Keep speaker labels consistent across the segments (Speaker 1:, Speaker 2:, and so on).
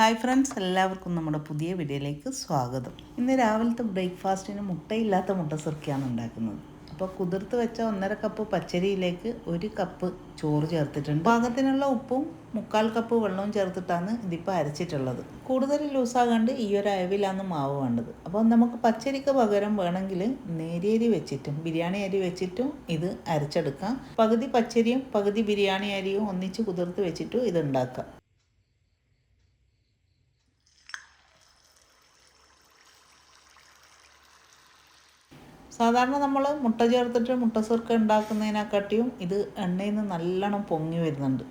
Speaker 1: Hi friends എല്ലാവർക്കും നമ്മുടെ പുതിയ വീഡിയോയിലേക്ക് സ്വാഗതം. ഇന്ന് രാവിലത്തെ ബ്രേക്ക്ഫാസ്റ്റിന് മുട്ടയില്ലാത്ത മുട്ട സിർക്കിയാണ് ഉണ്ടാക്കുന്നത്. അപ്പോൾ കുതിർത്ത് വെച്ച ഒന്നര കപ്പ് പച്ചരിയിലേക്ക് ഒരു കപ്പ് ചോറ് ചേർത്തിട്ടുണ്ട്. പാകത്തിനുള്ള ഉപ്പും മുക്കാൽ കപ്പ് വെള്ളവും ചേർത്തിട്ടാണ് ഇതിപ്പോൾ അരച്ചിട്ടുള്ളത്. കൂടുതൽ ലൂസാകാണ്ട് ഈ ഒരു അയവിലാണ് മാവ് വേണ്ടത്. അപ്പോൾ നമുക്ക് പച്ചരിക്ക് പകരം വേണമെങ്കിൽ നേരിയരി വെച്ചിട്ടും ബിരിയാണി അരി വെച്ചിട്ടും ഇത് അരച്ചെടുക്കാം. പകുതി പച്ചരിയും പകുതി ബിരിയാണി അരിയും ഒന്നിച്ച് കുതിർത്ത് വെച്ചിട്ടും ഇത് ഉണ്ടാക്കാം. സാധാരണ നമ്മൾ മുട്ട ചേർത്തിട്ട് മുട്ട സുർക്ക ഉണ്ടാക്കുന്നതിനെക്കാട്ടിയും ഇത് എണ്ണയിൽ നിന്ന് നല്ലോണം പൊങ്ങി വരുന്നുണ്ട്.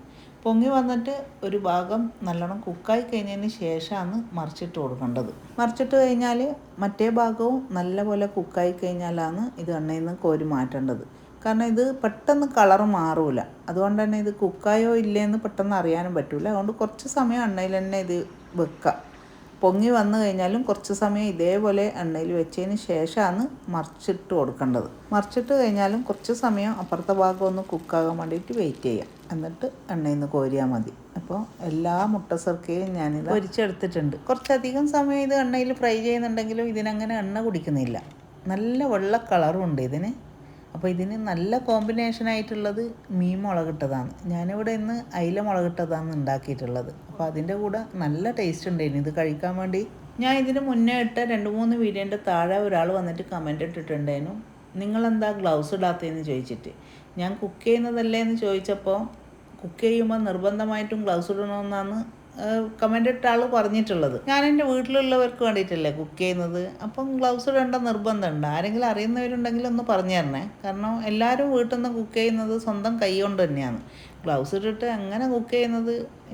Speaker 1: പൊങ്ങി വന്നിട്ട് ഒരു ഭാഗം നല്ലോണം കുക്കായി കഴിഞ്ഞതിന് ശേഷമാണ് മറിച്ചിട്ട് കൊടുക്കേണ്ടത്. മറിച്ചിട്ട് കഴിഞ്ഞാൽ മറ്റേ ഭാഗവും നല്ലപോലെ കുക്കായി കഴിഞ്ഞാലാണ് ഇത് എണ്ണയിൽ നിന്ന് കോരി മാറ്റേണ്ടത്. കാരണം ഇത് പെട്ടെന്ന് കളർ മാറൂല. അതുകൊണ്ട് തന്നെ ഇത് കുക്കായോ ഇല്ലേന്ന് പെട്ടെന്ന് അറിയാനും പറ്റില്ല അതുകൊണ്ട് കുറച്ച് സമയം എണ്ണയിൽ തന്നെ ഇത് വെക്കാം. പൊങ്ങി വന്നു കഴിഞ്ഞാലും കുറച്ച് സമയം ഇതേപോലെ എണ്ണയിൽ വെച്ചതിന് ശേഷമാണ് മറിച്ചിട്ട് കൊടുക്കേണ്ടത്. മറിച്ചിട്ട് കഴിഞ്ഞാലും കുറച്ച് സമയം അപ്പുറത്തെ ഭാഗം ഒന്ന് കുക്കാകാൻ വേണ്ടിയിട്ട് വെയിറ്റ് ചെയ്യാം. എന്നിട്ട് എണ്ണയിൽ നിന്ന് കോരിയാൽ മതി. അപ്പോൾ എല്ലാ മുട്ട സർക്കയും ഞാനിത് പൊരിച്ചെടുത്തിട്ടുണ്ട്. കുറച്ചധികം സമയം ഇത് എണ്ണയിൽ ഫ്രൈ ചെയ്യുന്നുണ്ടെങ്കിലും ഇതിനങ്ങനെ എണ്ണ കുടിക്കുന്നില്ല. നല്ല വെള്ള കളറും ഉണ്ട് ഇതിന്. അപ്പോൾ ഇതിന് നല്ല കോമ്പിനേഷൻ ആയിട്ടുള്ളത് മീൻ മുളകിട്ടതാണ്. ഞാനിവിടെ ഇന്ന് അയില മുളകിട്ടതാണ് ഉണ്ടാക്കിയിട്ടുള്ളത്. അപ്പോൾ അതിന്റെ കൂടെ നല്ല ടേസ്റ്റ് ഉണ്ടായിരുന്നു. ഇത് കഴിക്കാൻ വേണ്ടി ഞാൻ ഇതിന് മുന്നേ ഇട്ട രണ്ട് മൂന്ന് വീഡിയോന്റെ താഴെ ഒരാൾ വന്നിട്ട് കമന്റ് ഇട്ടിട്ടുണ്ടായിരുന്നു. നിങ്ങളെന്താ ഗ്ലൗസ് ഇടാത്തതെന്ന് ചോദിച്ചിട്ട്. ഞാൻ കുക്ക് ചെയ്യുന്നതല്ലേ എന്ന് ചോദിച്ചപ്പോൾ കുക്ക് ചെയ്യുമ്പോൾ നിർബന്ധമായിട്ടും ഗ്ലൗസ് ഇടണമെന്നാണ് കമന്റ് ഇട്ട ആൾ പറഞ്ഞിട്ടുള്ളത്. ഞാൻ എന്റെ വീട്ടിലുള്ളവർക്ക് വേണ്ടിയിട്ടല്ലേ കുക്ക് ചെയ്യുന്നത്? അപ്പം ഗ്ലൗസ് ഇടേണ്ട നിർബന്ധമുണ്ട് ആരെങ്കിലും അറിയുന്നവരുണ്ടെങ്കിൽ ഒന്ന് പറഞ്ഞു തരണേ. കാരണം എല്ലാവരും വീട്ടിൽ നിന്ന് കുക്ക് ചെയ്യുന്നത് സ്വന്തം കൈ കൊണ്ട് തന്നെയാണ്. ഗ്ലൗസ് ഇട്ടിട്ട് അങ്ങനെ കുക്ക് ചെയ്യുന്നത്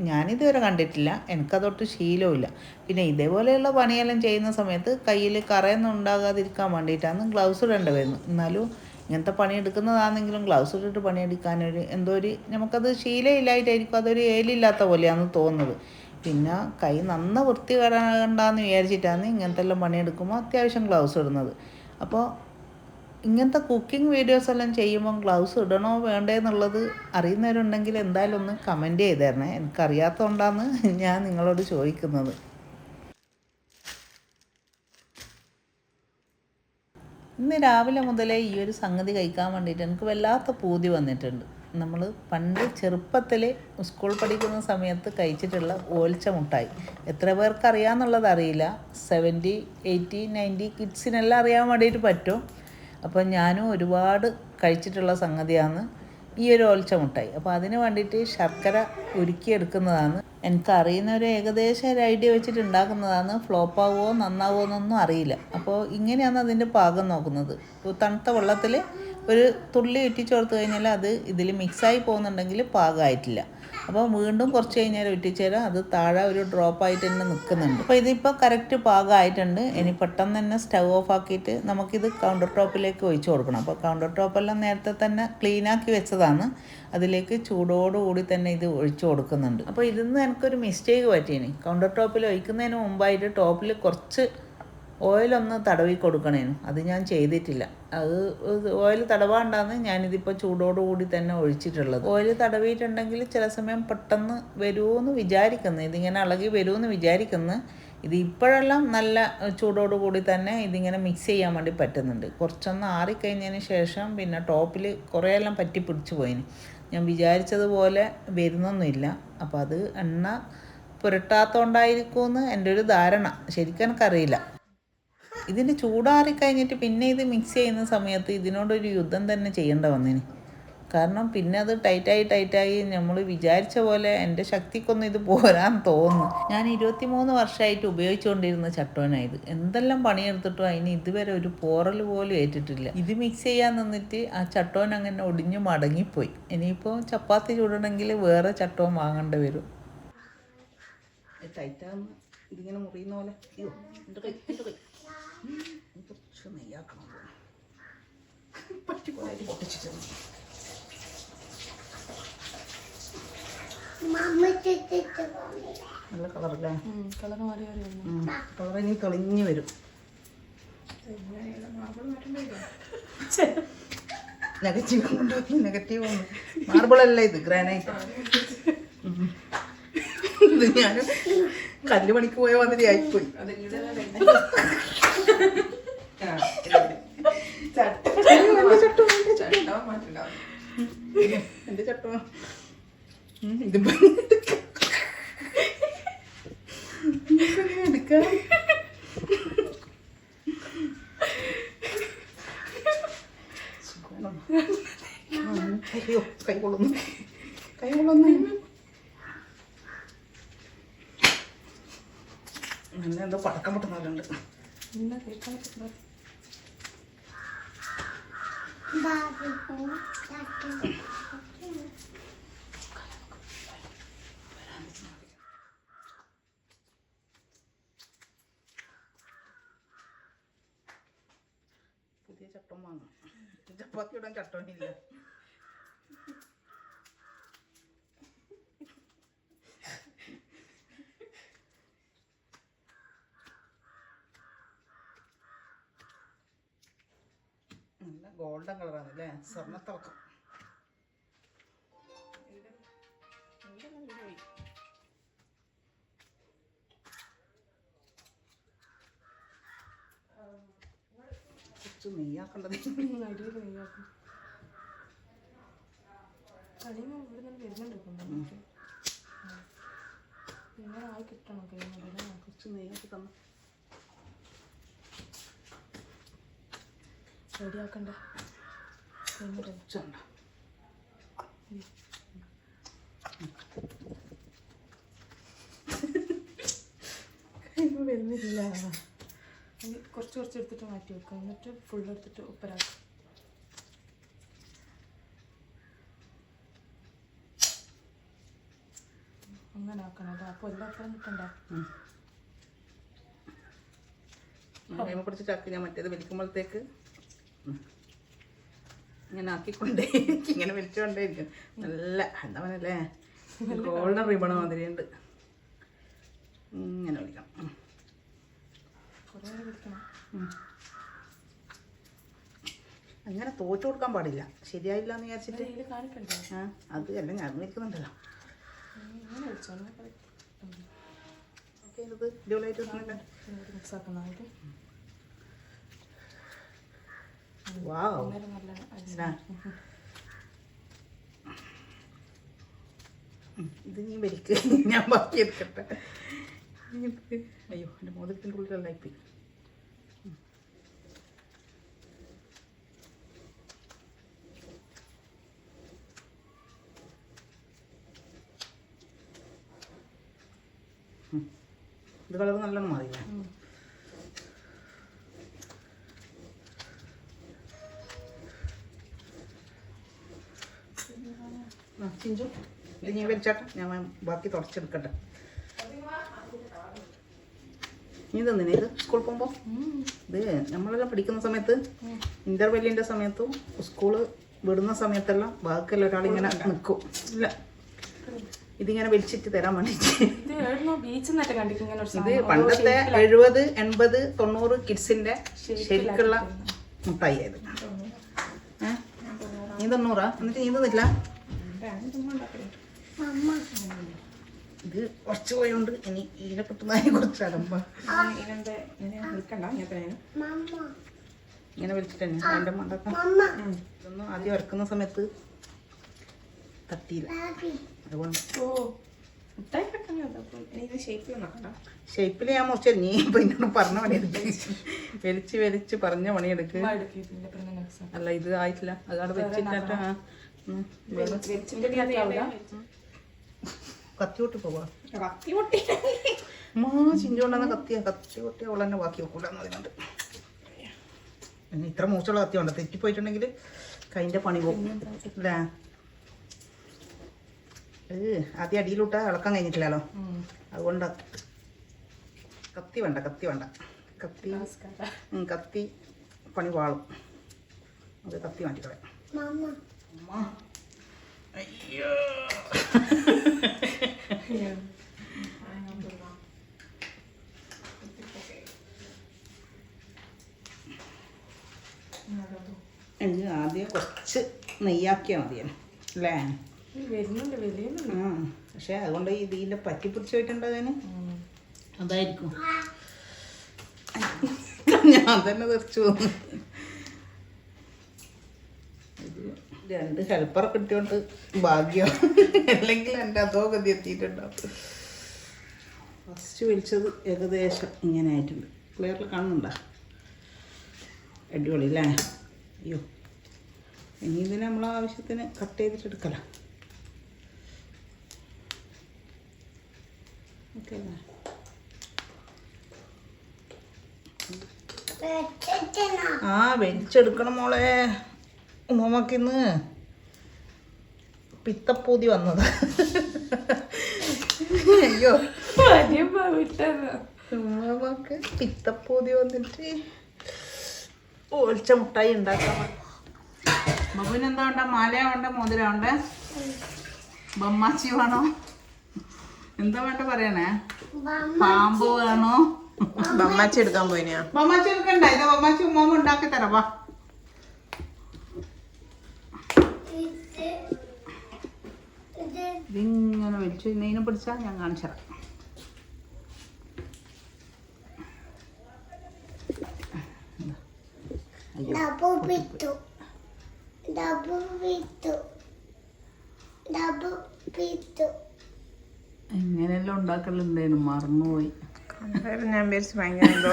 Speaker 1: ഞാനിതുവരെ കണ്ടിട്ടില്ല. എനിക്കതൊട്ട് ശീലമില്ല പിന്നെ ഇതേപോലെയുള്ള പണിയെല്ലാം ചെയ്യുന്ന സമയത്ത് കയ്യിൽ കറയൊന്നും ഉണ്ടാകാതിരിക്കാൻ വേണ്ടിയിട്ടാണ് ഗ്ലൗസ് ഇടേണ്ടി വരുന്നത് എന്നാലും ഇങ്ങനത്തെ പണിയെടുക്കുന്നതാണെങ്കിലും ഗ്ലൗസ് ഇട്ടിട്ട് പണിയെടുക്കാനൊരു എന്തോ ഒരു നമുക്കത് ശീലമില്ലായിട്ടായിരിക്കും അതൊരു ഏലില്ലാത്ത പോലെയാണ് തോന്നുന്നത്. പിന്നെ കൈ നന്ന വൃത്തി വരാണ്ടാന്ന് വിചാരിച്ചിട്ടാണ് ഇങ്ങനത്തെ എല്ലാം പണിയെടുക്കുമ്പോൾ അത്യാവശ്യം ഗ്ലൗസ് ഇടുന്നത്. അപ്പോൾ ഇങ്ങനത്തെ കുക്കിംഗ് വീഡിയോസ് എല്ലാം ചെയ്യുമ്പം ഗ്ലൗസ് ഇടണോ വേണ്ടേ എന്നുള്ളത് അറിയുന്നവരുണ്ടെങ്കിൽ എന്തായാലും ഒന്ന് കമന്റ് ചെയ്തു തരണേ എനിക്കറിയാത്തതുകൊണ്ടാണ് ഞാൻ നിങ്ങളോട് ചോദിക്കുന്നത്. ഇന്ന് രാവിലെ മുതലേ ഈ ഒരു സംഗതി കഴിക്കാൻ വേണ്ടിയിട്ട് എനിക്ക് വല്ലാത്ത പൂതി വന്നിട്ടുണ്ട്. നമ്മൾ പണ്ട് ചെറുപ്പത്തിൽ സ്കൂൾ പഠിക്കുന്ന സമയത്ത് കഴിച്ചിട്ടുള്ള ഓൽച്ച മുട്ടായി. എത്ര പേർക്ക് അറിയാമെന്നുള്ളത് അറിയില്ല. സെവന്റി എയ്റ്റി നയന്റി കിഡ്സിനെല്ലാം അറിയാൻ വേണ്ടിയിട്ട് പറ്റും. അപ്പോൾ ഞാനും ഒരുപാട് കഴിച്ചിട്ടുള്ള സംഗതിയാണ് ഈ ഒരു ഓൽച്ച മുട്ടായി. അപ്പോൾ അതിന് വേണ്ടിയിട്ട് ശർക്കര ഉരുക്കിയെടുക്കുന്നതാണ് എനിക്ക് അറിയുന്ന ഒരു ഏകദേശം ഒരു ഐഡിയ വെച്ചിട്ട് ഉണ്ടാക്കുന്നതാണ് ഫ്ലോപ്പ് ആവുമോ നന്നാവുമോ എന്നൊന്നും അറിയില്ല. അപ്പോൾ ഇങ്ങനെയാണ് അതിന്റെ പാകം നോക്കുന്നത്. തണുത്ത വെള്ളത്തിൽ ഒരു തുള്ളി ഇറ്റിച്ച് ചേർത്ത് കഴിഞ്ഞാൽ അത് ഇതിൽ മിക്സായി പോകുന്നുണ്ടെങ്കിൽ പാകമായിട്ടില്ല. അപ്പോൾ വീണ്ടും കുറച്ച് കഴിഞ്ഞാൽ ഇട്ടിച്ചേരാം അത് താഴെ ഒരു ഡ്രോപ്പ് ആയിട്ട് തന്നെ നിൽക്കുന്നുണ്ട്. അപ്പോൾ ഇതിപ്പോൾ കറക്റ്റ് പാകമായിട്ടുണ്ട്. ഇനി പെട്ടെന്ന് തന്നെ സ്റ്റവ് ഓഫ് ആക്കിയിട്ട് നമുക്കിത് കൗണ്ടർ ടോപ്പിലേക്ക് ഒഴിച്ചു കൊടുക്കണം. അപ്പോൾ കൗണ്ടർ ടോപ്പെല്ലാം നേരത്തെ തന്നെ ക്ലീനാക്കി വെച്ചതാണ്. അതിലേക്ക് ചൂടോടുകൂടി തന്നെ ഇത് ഒഴിച്ചു കൊടുക്കുന്നുണ്ട്. അപ്പോൾ ഇതിൽ നിന്ന് എനിക്കൊരു മിസ്റ്റേക്ക് പറ്റിയിനി. കൗണ്ടർ ടോപ്പിൽ ഒഴിക്കുന്നതിന് മുമ്പായിട്ട് ടോപ്പിൽ കുറച്ച് ഓയിലൊന്ന് തടവി കൊടുക്കണേനു. അത് ഞാൻ ചെയ്തിട്ടില്ല. അത് ഓയിൽ തടവാണ്ടാന്ന് ഞാനിതിപ്പോൾ ചൂടോടുകൂടി തന്നെ ഒഴിച്ചിട്ടുള്ളത്. ഓയിൽ തടവിയിട്ടുണ്ടെങ്കിൽ ചില സമയം പെട്ടെന്ന് വരുമെന്ന് വിചാരിക്കുന്നു. ഇതിങ്ങനെ ഇളകി വരുമെന്ന് വിചാരിക്കുന്നു. ഇത് ഇപ്പോഴെല്ലാം നല്ല ചൂടോടുകൂടി തന്നെ ഇതിങ്ങനെ മിക്സ് ചെയ്യാൻ വേണ്ടി പറ്റുന്നുണ്ട്. കുറച്ചൊന്ന് ആറിക്കഴിഞ്ഞതിന് ശേഷം പിന്നെ ടോപ്പിൽ കുറേയെല്ലാം പറ്റി പിടിച്ചു പോയിന്. ഞാൻ വിചാരിച്ചതുപോലെ വരുന്നൊന്നുമില്ല. അപ്പോൾ അത് എണ്ണ പുരട്ടാത്തോണ്ടായിരിക്കുമെന്ന് എന്റെ ഒരു ധാരണ. ശരിക്കും എനിക്കറിയില്ല ഇതിന് ചൂടാറി കഴിഞ്ഞിട്ട് പിന്നെ ഇത് മിക്സ് ചെയ്യുന്ന സമയത്ത് ഇതിനോടൊരു യുദ്ധം തന്നെ ചെയ്യേണ്ട വന്നിന്. കാരണം പിന്നെ അത് ടൈറ്റായി ടൈറ്റായി നമ്മൾ വിചാരിച്ച പോലെ എന്റെ ശക്തിക്കൊന്നും ഇത് പോരാൻ തോന്നുന്നു. ഞാൻ ഇരുപത്തി മൂന്ന് വർഷമായിട്ട് ഉപയോഗിച്ചുകൊണ്ടിരുന്ന ചട്ടോനായത് എന്തെല്ലാം പണിയെടുത്തിട്ടും അതിന് ഇതുവരെ ഒരു പോറൽ പോലും ഏറ്റിട്ടില്ല. ഇത് മിക്സ് ചെയ്യാൻ നിന്നിട്ട് ആ ചട്ടോൻ അങ്ങനെ ഒടിഞ്ഞു മടങ്ങിപ്പോയി. ഇനിയിപ്പോൾ ചപ്പാത്തി ചൂടണമെങ്കിൽ വേറെ ചട്ടോൻ വാങ്ങേണ്ടി വരും. ടൈറ്റാകുന്നു ഇതിങ്ങനെ മുറിയുന്ന പോലെ. കുറച്ച് നെയ്യാക്കണം പറ്റിപ്പോയി പൊട്ടിച്ചിട്ട് നല്ല കളറല്ലേ
Speaker 2: കളർ മാറി
Speaker 1: കളർ ഇനി തെളിഞ്ഞു വരും. നെഗറ്റീവ് കൊണ്ടുവന്നു നെഗറ്റീവ് വന്നു മാർബിളല്ല ഇത് ഗ്രാനൈറ്റ് ഇത് ഞാൻ
Speaker 3: കല്ലുപണിക്ക് പോയ മാതിരി ആയിപ്പോയി. എന്റെ ചട്ടോ ഇത് കൈ കൊള്ളുന്നു കൈ കൊള്ളുന്നു അങ്ങനെ എന്തോ പടക്കം പൊട്ടുന്നവരുണ്ട്
Speaker 2: ഇന്ന കേൾക്കാൻ പറ്റുന്നത്
Speaker 3: പുതിയ ചട്ടം വാങ്ങാം ചപ്പാത്തി ഇടാൻ ചട്ടമില്ല നല്ല ഗോൾഡൻ കളറാണ് അല്ലേ സ്വർണത്തിളക്കം കുറച്ച് നെയ്യാക്കേണ്ടത്
Speaker 2: അടിയിൽ നെയ്യാക്കും കഴിയുമ്പോൾ ഇവിടെ നിന്ന് വരുന്നുണ്ട് പിന്നെ ആയി കിട്ടണം കഴിയുമ്പോൾ
Speaker 3: കുറച്ച് നെയ്യാക്കി തന്നു
Speaker 2: റെഡിയാക്കണ്ടേ? കഴിഞ്ഞിട്ട്
Speaker 3: കുറച്ചുണ്ട്
Speaker 2: വരുന്നില്ല കുറച്ച് കുറച്ച് എടുത്തിട്ട് മാറ്റി വെക്കാം എന്നിട്ട് ഫുൾ എടുത്തിട്ട് ഉപ്പരാക്കാം അങ്ങനെ ആക്കണം കേട്ടോ അപ്പോൾ എല്ലാം ഒപ്പം നിൽക്കണ്ടേ
Speaker 3: കൈമ പിടിച്ച് ചാക്കി ഞാൻ മറ്റേത് വലിക്കുമ്പോഴത്തേക്ക്. ഇങ്ങനെ ആക്കിക്കൊണ്ടേ ഇങ്ങനെ വലിച്ചുകൊണ്ടേയിരിക്കും നല്ല എന്താ പറഞ്ഞല്ലേ ഗോൾഡൻ റിബൺ മാതിരിയുണ്ട്. ഇങ്ങനെ വിളിക്കാം അങ്ങനെ തോറ്റു കൊടുക്കാൻ പാടില്ല. ശരിയായില്ല എന്ന് വിചാരിച്ചിട്ട് ആ അത് അല്ല ഞാൻ ഓക്കെ ഇത്
Speaker 2: മിക്സ് ആക്കുന്നതായിട്ട്
Speaker 3: വാവ് ഇതാ. നീ വരിക്ക് ഞാൻ ബാക്കി എടുക്കട്ടെ. അയ്യോ എന്റെ മോദത്തിന്റെ ഉള്ളിലുള്ള ഇപ്പി ഇത് കളർ നല്ലോണം മാറിയില്ല? ചിഞ്ചു. ഇത് നീ വലിച്ചാട്ടെ. ഞാൻ ബാക്കി തുടച്ചെടുക്കട്ടെ നീ തന്നിനെ ഇത് സ്കൂളിൽ പോകുമ്പോൾ ഇത് നമ്മളെല്ലാം പഠിക്കുന്ന സമയത്ത് ഇന്റർവെല്ലിന്റെ സമയത്തും സ്കൂൾ വിടുന്ന സമയത്തെല്ലാം ബാക്കിയെല്ലാം ഒരാളിങ്ങനെ നിൽക്കും ഇല്ല. ഇതിങ്ങനെ വലിച്ചിട്ട് തരാൻ വേണ്ടിയിട്ട്
Speaker 2: ഇത്.
Speaker 3: പണ്ടത്തെ എഴുപത് എൺപത് തൊണ്ണൂറ് കിഡ്സിന്റെ ശരിക്കുള്ള മുട്ടായി ആയത്? നീ തൊണ്ണൂറാ എന്നിട്ട് നീ തന്നില്ല ഇത് കുറച്ച് പോയോണ്ട് ഇനി ഇതിനെ കിട്ടുന്നതിനെ കുറച്ച് അലമ്പ ഇങ്ങനെ വിളിച്ചിട്ട് തന്നെ എന്റെ മണ്ടക്ക ഇതൊന്നും ആദ്യം ഇറക്കുന്ന സമയത്ത് തട്ടിയില്ല. അതുകൊണ്ട്
Speaker 2: ഓ. ഷേപ്പിൽ
Speaker 3: ഞാൻ മുറിച്ച നീ ഇപ്പൊ എന്നോട് പറഞ്ഞ പണിയെടുക്ക് വലിച്ച് വലിച്ച് പറഞ്ഞ പണിയെടുക്ക്
Speaker 2: എടുക്കില്ല പിന്നെ മിക്സ് ആക്കാം
Speaker 3: അല്ല ഇത് ആയിട്ടില്ല. അതാണ് വെച്ചിട്ടാ കത്തി കൊട്ടി പോവാ
Speaker 2: കത്തി പൊട്ടി
Speaker 3: മാ ചിഞ്ചോണ്ടെന്ന കത്തിയാ കത്തി കൊട്ടി അവൾ തന്നെ ബാക്കി വെക്കൂലെന്ന് പറയുന്നുണ്ട് പിന്നെ ഇത്ര മൂച്ചുള്ള കത്തി ഉണ്ട് തെറ്റിപ്പോയിട്ടുണ്ടെങ്കിൽ കൈന്റെ പണി പോകും അല്ലേ ആദ്യം അടിയിലോട്ട് ഇളക്കാൻ കഴിഞ്ഞിട്ടില്ലല്ലോ അതുകൊണ്ട് കത്തി വേണ്ട കത്തി വേണ്ട കത്തി കത്തി പണി വാളും അത് കത്തി മാറ്റിക്കളയാം അമ്മ. അയ്യോ ഇത് ആദ്യം കുറച്ച് നെയ്യാക്കിയാൽ മതിയാണ് അല്ലേ?
Speaker 2: വരുന്നുണ്ട് വരുന്നുണ്ട്.
Speaker 3: ആ പക്ഷേ അതുകൊണ്ട് ഇതിന്റെ പറ്റി പിടിച്ച് പോയിട്ടുണ്ടതിന് അതായിരിക്കും. ഞാൻ തന്നെ തെറിച്ചു പോന്നു ഇത് രണ്ട് ഹെൽപ്പർ കിട്ടിയോണ്ട് ഭാഗ്യം. അല്ലെങ്കിൽ എന്റെ അതോ ഗതി എത്തിയിട്ടുണ്ടാവും. ഫസ്റ്റ് വിളിച്ചത് ഏകദേശം ഇങ്ങനെ ആയിട്ടുണ്ട്. ക്ലിയറിൽ കാണുന്നുണ്ടോ? അടിപൊളി അല്ലേ? അയ്യോ. ഇനി ഇതിന് നമ്മളെ ആവശ്യത്തിന് കട്ട് ചെയ്തിട്ട് എടുക്കല. ഓക്കെ അല്ലേ? ആ വലിച്ചെടുക്കണം മോളെ. ഉമ്മമ്മക്കിന്ന് പിത്തപ്പൂതി വന്നത്. അയ്യോ. ഉമ്മമ്മക്ക് പിത്തപ്പൂതി വന്നിട്ട് ഒളിച്ച മുട്ടായി ഉണ്ടാക്കാം ബബുവിന് എന്താ വേണ്ട? മാലയാ വേണ്ട? മോതിര ഉണ്ട് ബമ്മാച്ചി വേണോ? എന്താ വേണ്ട പറയണേ? പാമ്പ് വേണോ?
Speaker 4: ബൊമ്മാച്ചി എടുക്കാൻ പോയിനാ.
Speaker 3: ബൊമ്മാച്ചി എടുക്കണ്ട. ഇത് ബൊമ്മാച്ചി ഉമ്മാമ ഉണ്ടാക്കി തരാം. വാ. ഇതിങ്ങനെ വലിച്ചു നെയ്നെ പിടിച്ചാൽ ഞാൻ കാണിച്ചു തരാം. ഇങ്ങനെയെല്ലാം ഉണ്ടാക്കലുണ്ടായിരുന്നു മറന്നുപോയി.
Speaker 4: അന്നേരം ഞാൻ വിചാരിച്ചു ഭയങ്കര എന്തോ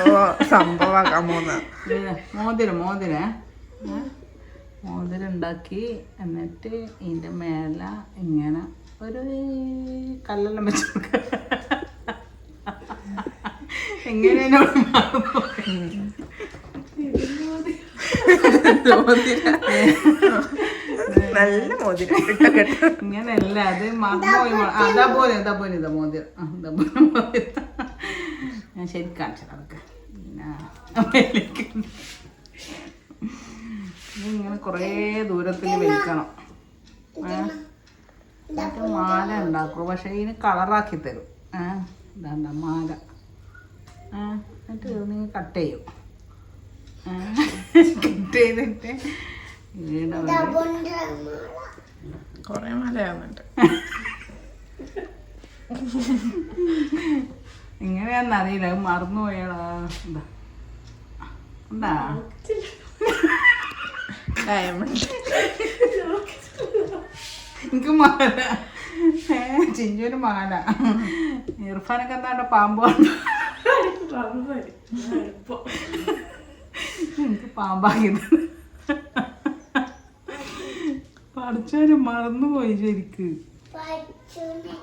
Speaker 4: സംഭവമാക്കാൻ പോകുന്ന
Speaker 3: ഇത് മോതിരം മോതിര മോതിരം ഉണ്ടാക്കി എന്നിട്ട് ഇതിന്റെ മേല ഇങ്ങനെ ഒരു കല്ലെല്ലാം വെച്ച് എങ്ങനെ എങ്ങനെയാണ്
Speaker 4: നല്ല മോതിരം.
Speaker 3: ഇങ്ങനെയല്ല അത് മറന്നുപോയി അതാ പോലെ ഇതാ പോലെ ഇതാ മോതിരം ഇതാ പോലെ മോതിരം. ഞാൻ ശരി കാണിച്ചു അതൊക്കെ ഇങ്ങനെ കുറേ ദൂരത്തിൽ വലിക്കണം? മാല ഉണ്ടാക്കും. പക്ഷെ ഇതിന് കളറാക്കി തരും. ഏ ഇതാണ്ട മാല. എന്നിട്ട് നിങ്ങൾ കട്ട് ചെയ്യും. കട്ട് ചെയ്തിട്ട്
Speaker 4: കൊറേ മലയാവുന്നുണ്ട്.
Speaker 3: എങ്ങനെയാന്ന് അറിയില്ല. അത് മറന്നുപോയടാ. എന്താ എന്താ?
Speaker 4: ഡയമണ്ട്
Speaker 3: എനിക്ക് മാല. ചിഞ്ചുവിന് മാല ഇർഫാനൊക്കെ എന്താണ്ട് പാമ്പാണ് എനിക്ക് പാമ്പാക്കിയത്. പഠിച്ചവന് മറന്നുപോയി ശരിക്ക്.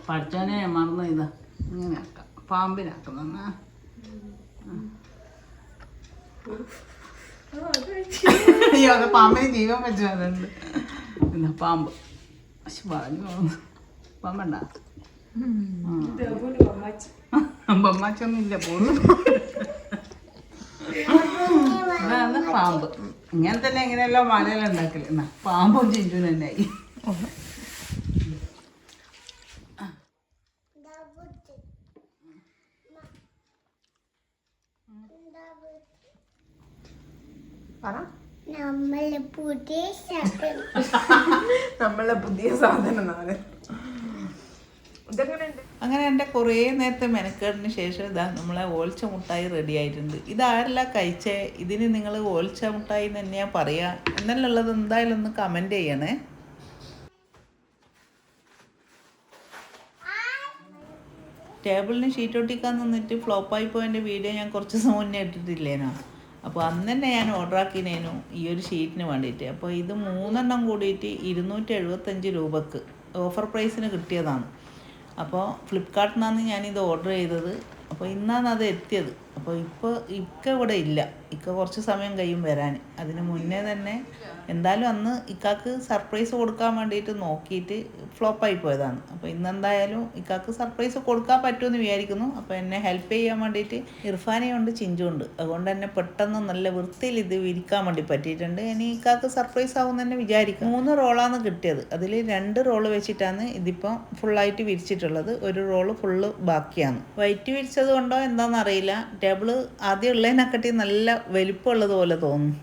Speaker 3: പഠിച്ചവനെ മറന്നു ഇതാ. ഇങ്ങനെ ആക്കാം. പാമ്പിനാക്കുന്ന അയ്യോ അത് പാമ്പിന് ജീവൻ എന്താ പാമ്പ്. പക്ഷെ പറഞ്ഞു പാമ്പണ്ട. ബൊമ്മാച്ചൊന്നും ഇല്ല പോകുന്നു ഇതാണ് പാമ്പ്. ഇങ്ങനെ തന്നെ എങ്ങനെയല്ലോ മലയെല്ലാം ഉണ്ടാക്കൽ. എന്നാ പാമ്പും ചിഞ്ചും തന്നെ ആയി.
Speaker 5: നമ്മൾ പുതിയ ശബ്ദം.
Speaker 4: നമ്മളെ പുതിയ സാധനം നാളെ
Speaker 3: അങ്ങനെ എന്റെ കുറേ നേരത്തെ മെനക്കേടിന് ശേഷം ഇതാ നമ്മളെ ഓൽച്ച മുട്ടായി റെഡി ആയിട്ടുണ്ട്. ഇതാരല്ല കഴിച്ചേ? ഇതിന് നിങ്ങൾ ഓൽച്ച മുട്ടായി എന്ന് തന്നെയാ പറയുക എന്നല്ലുള്ളത് എന്തായാലും ഒന്ന് കമന്റ് ചെയ്യണേ. ടേബിളിന് ഷീറ്റ് ഒട്ടിക്കാൻ നിന്നിട്ട് ഫ്ലോപ്പായി പോയതിന്റെ വീഡിയോ ഞാൻ കുറച്ച് ദിവസം മുന്നേ ഇട്ടിട്ടില്ലേനോ? അപ്പോൾ അന്ന് തന്നെ ഞാൻ ഓർഡർ ആക്കിനേനു ഈ ഒരു ഷീറ്റിന് വേണ്ടിയിട്ട്. അപ്പോൾ ഇത് മൂന്നെണ്ണം കൂടിയിട്ട് ഇരുന്നൂറ്റി എഴുപത്തഞ്ച് രൂപക്ക്. ഓഫർ പ്രൈസിന് കിട്ടിയതാണ്. അപ്പോൾ ഫ്ലിപ്കാർട്ടിൽ നിന്നാണ് ഞാനിത് ഓർഡർ ചെയ്തത്. അപ്പോൾ ഇന്നാണ് അത് എത്തിയത്. അപ്പോൾ ഇപ്പോൾ ഇക്ക ഇവിടെ ഇല്ല. ഇക്ക കുറച്ച് സമയം കഴിയും വരാൻ. അതിന് മുന്നേ തന്നെ എന്തായാലും അന്ന് ഇക്കാക്ക് സർപ്രൈസ് കൊടുക്കാൻ വേണ്ടിയിട്ട് നോക്കിയിട്ട് ഫ്ലോപ്പായി പോയതാണ്. അപ്പോൾ ഇന്നെന്തായാലും ഇക്കാക്ക് സർപ്രൈസ് കൊടുക്കാൻ പറ്റുമെന്ന് വിചാരിക്കുന്നു. അപ്പോൾ എന്നെ ഹെൽപ്പ് ചെയ്യാൻ വേണ്ടിയിട്ട് ഇർഫാനെയുണ്ട് ചിഞ്ചുണ്ട്. അതുകൊണ്ട് തന്നെ പെട്ടെന്ന് നല്ല വൃത്തിയിൽ ഇത് വിരിക്കാൻ വേണ്ടി പറ്റിയിട്ടുണ്ട്. ഇനി ഇക്കാക്ക് സർപ്രൈസ് ആവും തന്നെ വിചാരിക്കും മൂന്ന് റോളാണ് കിട്ടിയത്. അതിൽ രണ്ട് റോൾ വെച്ചിട്ടാണ് ഇതിപ്പോൾ ഫുള്ളായിട്ട് വിരിച്ചിട്ടുള്ളത്. ഒരു റോൾ ഫുള്ള് ബാക്കിയാണ്. വൈറ്റ് വിരിച്ചത് കൊണ്ടോ എന്താണെന്ന് ടേബിൾ ആദ്യം ഉള്ളതിനെക്കാട്ടി നല്ല വലിപ്പമുള്ളത് പോലെ തോന്നുന്നു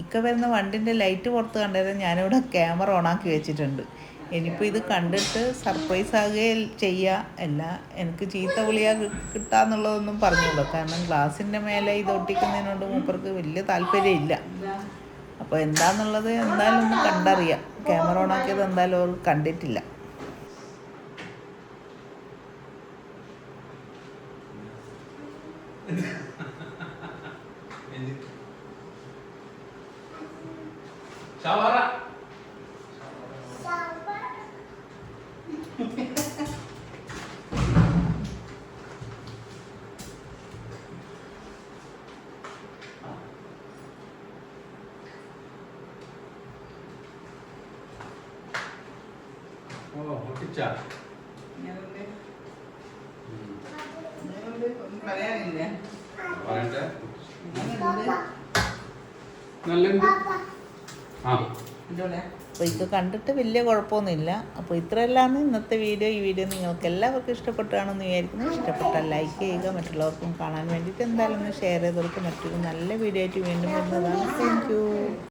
Speaker 1: ഇക്ക വരുന്ന വണ്ടിന്റെ ലൈറ്റ് പുറത്ത് കണ്ടത് ഞാനിവിടെ ക്യാമറ ഓണാക്കി വെച്ചിട്ടുണ്ട്. ഇനിയിപ്പോൾ ഇത് കണ്ടിട്ട് സർപ്രൈസ് ആകുകയും ചെയ്യുക അല്ല എനിക്ക് ചീത്ത വിളിയാ കിട്ടാന്നുള്ളതൊന്നും പറഞ്ഞുള്ളൂ കാരണം ഗ്ലാസിന്റെ മേലെ ഇത് ഒട്ടിക്കുന്നതിനോട് മൂപ്പർക്ക് വലിയ താല്പര്യമില്ല. അപ്പോൾ എന്താന്നുള്ളത് എന്തായാലും ഒന്ന് കണ്ടറിയാം. ക്യാമറ ഓണാക്കിയത് എന്തായാലും അവർ കണ്ടിട്ടില്ല.
Speaker 6: ഷവറ ഒട്ടിച്ച പറയട്ടെ. നല്ലുണ്ട് ആ.
Speaker 1: അപ്പോൾ ഇത് കണ്ടിട്ട് വലിയ കുഴപ്പമൊന്നുമില്ല. അപ്പോൾ ഇത്രയല്ലാന്ന് ഇന്നത്തെ വീഡിയോ ഈ വീഡിയോ നിങ്ങൾക്ക് എല്ലാവർക്കും ഇഷ്ടപ്പെട്ടാണെന്ന് വിചാരിക്കുന്നു. ഇഷ്ടപ്പെട്ടാൽ ലൈക്ക് ചെയ്യുക മറ്റുള്ളവർക്കും കാണാൻ വേണ്ടിയിട്ട് എന്തായാലും ഒന്ന് ഷെയർ ചെയ്ത് കൊടുക്കുക. മറ്റൊരു നല്ല വീഡിയോ ആയിട്ട് വീണ്ടും വരുന്നതാണ്. Thank you